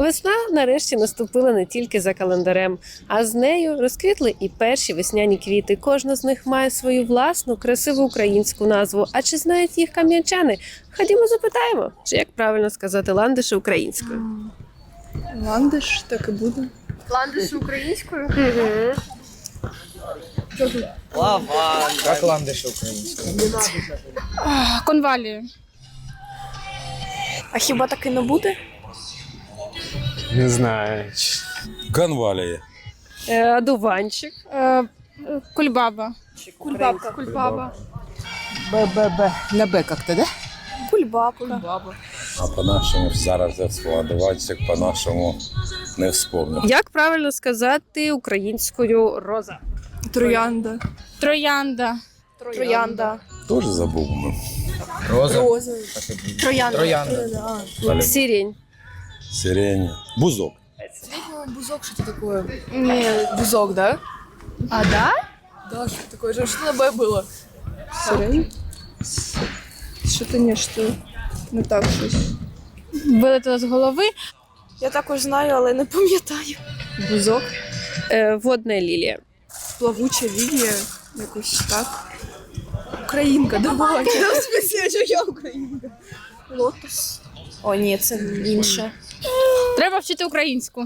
Весна нарешті наступила не тільки за календарем, а з нею розквітли і перші весняні квіти. Кожна з них має свою власну красиву українську назву. А чи знають їх кам'янчани? Ходімо, запитаємо, чи як правильно сказати ландиші українською. Ландиш, так і буде. Ландиш українською? Как ландиш українською? Конвалії. А хіба так і не буде? Не знаю. Конвалії. Е, одуванчик. Е, Кульбаба. Кульбабка. Кульбаба. Б-б-б. На Б как-то, да? Кульбабка. А по-нашому зараз я складуватися, по-нашому не вспомню. Як правильно сказати українською роза? Троянда. Троянда. Троянда. Теж забув. Роза. Роза. Троянда. Троянда. Сирень. Сирень. Бузок. Бузок, что это такое? Не, бузок, да? А да? Да, что такое? Что на Б было? Сирень? Що-то не, що не так щось. Вилетіло з голови. Я також знаю, але не пам'ятаю. Бузок, Е, водна лілія. плавуча лілія, якось так. Українка, давай. Спасибо, що я українка. Лотос. О, ні, це інше. Треба вчити українську.